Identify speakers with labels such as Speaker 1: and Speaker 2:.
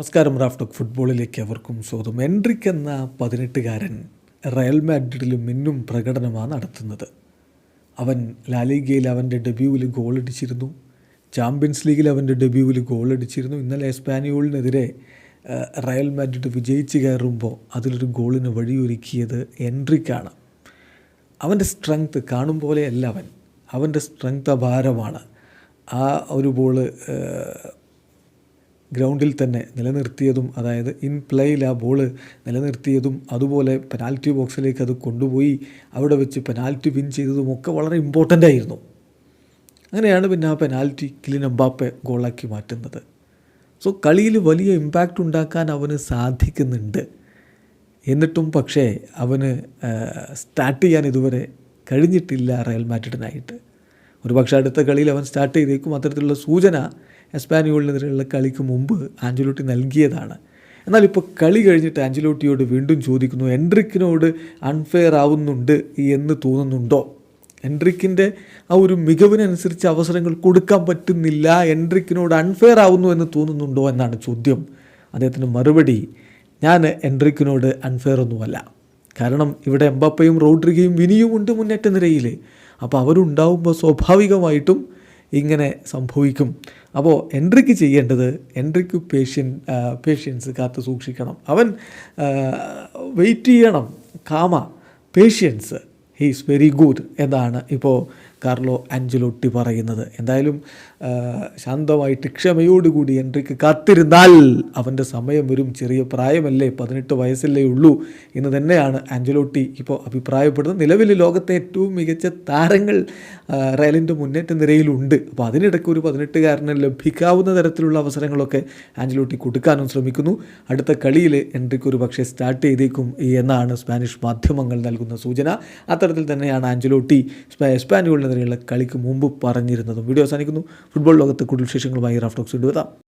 Speaker 1: നമസ്കാരം റാഫ്റ്റോക്ക് ഫുട്ബോളിലേക്ക് അവർക്കും സ്വാഗതം. എൻട്രിക് എന്ന പതിനെട്ടുകാരൻ റയൽ മാഡ്രിഡിൽ മിന്നും പ്രകടനമാണ് നടത്തുന്നത്. അവൻ ലാലിഗയിൽ അവന്റെ ഡെബ്യൂവിൽ ഗോളടിച്ചിരുന്നു. ചാമ്പ്യൻസ് ലീഗിൽ അവന്റെ ഡെബ്യൂവിൽ ഗോളടിച്ചിരുന്നു. ഇന്നലെ എസ്പാനിയോളിനെതിരെ റയൽ മാഡ്രിഡ് വിജയിച്ച് കയറുമ്പോൾ അതിലൊരു ഗോളിന് വഴിയൊരുക്കിയത് എൻട്രിക്കാണ്. അവന്റെ സ്ട്രെങ്ത് കാണും പോലെയല്ല അവൻ. അവന്റെ സ്ട്രെങ്ത് അപാരമാണ്. ആ ഒരു ബോൾ ഗ്രൗണ്ടിൽ തന്നെ നിലനിർത്തിയതും അതായത് ഇൻ പ്ലേയിൽ ആ ബോൾ നിലനിർത്തിയതും അതുപോലെ പെനാൽറ്റി ബോക്സിലേക്ക് അത് കൊണ്ടുപോയി അവിടെ വെച്ച് പെനാൽറ്റി വിൻ ചെയ്തതും ഒക്കെ വളരെ ഇമ്പോർട്ടന്റ് ആയിരുന്നു. അങ്ങനെയാണ് പിന്നെ ആ പെനാൽറ്റി കിലിൻ എംബാപ്പെ ഗോളാക്കി മാറ്റുന്നത്. സോ കളിയിൽ വലിയ ഇമ്പാക്റ്റ് ഉണ്ടാക്കാൻ അവന് സാധിക്കുന്നുണ്ട്. എന്നിട്ടും പക്ഷേ അവന് സ്റ്റാർട്ട് ചെയ്യാൻ ഇതുവരെ കഴിഞ്ഞിട്ടില്ല റയൽ മാഡ്രിഡിനായിട്ട്. ഒരു പക്ഷേ അടുത്ത കളിയിൽ അവൻ സ്റ്റാർട്ട് ചെയ്തേക്കും അത്തരത്തിലുള്ള സൂചന എസ്പാനിയോളിനെതിരെയുള്ള കളിക്ക് മുമ്പ് ആഞ്ചലോട്ടി നൽകിയതാണ്. എന്നാൽ ഇപ്പോൾ കളി കഴിഞ്ഞിട്ട് ആഞ്ചലോട്ടിയോട് വീണ്ടും ചോദിക്കുന്നു എൻട്രിക്കിനോട് അൺഫെയർ ആവുന്നുണ്ട് എന്ന് തോന്നുന്നുണ്ടോ? എൻട്രിക്കിന്റെ ആ ഒരു മികവിനനുസരിച്ച് അവസരങ്ങൾ കൊടുക്കാൻ പറ്റുന്നില്ല എൻട്രിക്കിനോട് അൺഫെയർ ആവുന്നു എന്ന് തോന്നുന്നുണ്ടോ എന്നാണ് ചോദ്യം. അദ്ദേഹത്തിന് മറുപടി ഞാൻ എൻട്രിക്കിനോട് അൺഫെയർ ഒന്നുമല്ല. കാരണം ഇവിടെ എംബാപ്പയും റോഡ്രിഗയും വിനിയും ഉണ്ട് മുന്നേറ്റ നിരയിൽ അപ്പോൾ അവരുണ്ടാവുമ്പോൾ സ്വാഭാവികമായിട്ടും ഇങ്ങനെ സംഭവിക്കും. അപ്പോൾ എൻട്രിക്ക് ചെയ്യേണ്ടത് എൻട്രിക്ക് പേഷ്യൻ പേഷ്യൻസ് കാത്തു സൂക്ഷിക്കണം. അവൻ വെയിറ്റ് ചെയ്യണം. കാമ പേഷ്യൻസ് ഹീസ് വെരി ഗുഡ് എന്നാണ് ഇപ്പോൾ കാർലോ അഞ്ചലോട്ടി പറയുന്നത്. എന്തായാലും ശാന്തമായിട്ട് ക്ഷമയോടുകൂടി എൻട്രിക്ക് കാത്തിരുന്നാൽ അവന്റെ സമയം വരും. ചെറിയ പ്രായമല്ലേ പതിനെട്ട് വയസ്സല്ലേ ഉള്ളൂ എന്ന് തന്നെയാണ് ആഞ്ചലോട്ടി ഇപ്പോൾ അഭിപ്രായപ്പെടുന്നത്. നിലവിൽ ലോകത്തെ ഏറ്റവും മികച്ച താരങ്ങൾ റയലിന്റെ മുന്നേറ്റ നിരയിലുണ്ട്. അപ്പോൾ അതിനിടയ്ക്ക് ഒരു പതിനെട്ടുകാരന് ലഭിക്കാവുന്ന തരത്തിലുള്ള അവസരങ്ങളൊക്കെ ആഞ്ചലോട്ടി കൊടുക്കാനും ശ്രമിക്കുന്നു. അടുത്ത കളിയിൽ എൻട്രിക്ക് ഒരു പക്ഷേ സ്റ്റാർട്ട് ചെയ്തേക്കും എന്നാണ് സ്പാനിഷ് മാധ്യമങ്ങൾ നൽകുന്ന സൂചന. അത്തരത്തിൽ തന്നെയാണ് ആഞ്ചലോട്ടി സ്പ- എസ്പാനിയോളിനെതിരെയുള്ള കളിക്ക് മുമ്പ് പറഞ്ഞിരുന്നതും. വീഡിയോ അവസാനിക്കുന്നു. ഫുട്ബോൾ ലോകത്തെ കൂടുതൽ വിശേഷങ്ങളുമായി റാഫ്റ്റോക്സ് കൊണ്ടുവരാം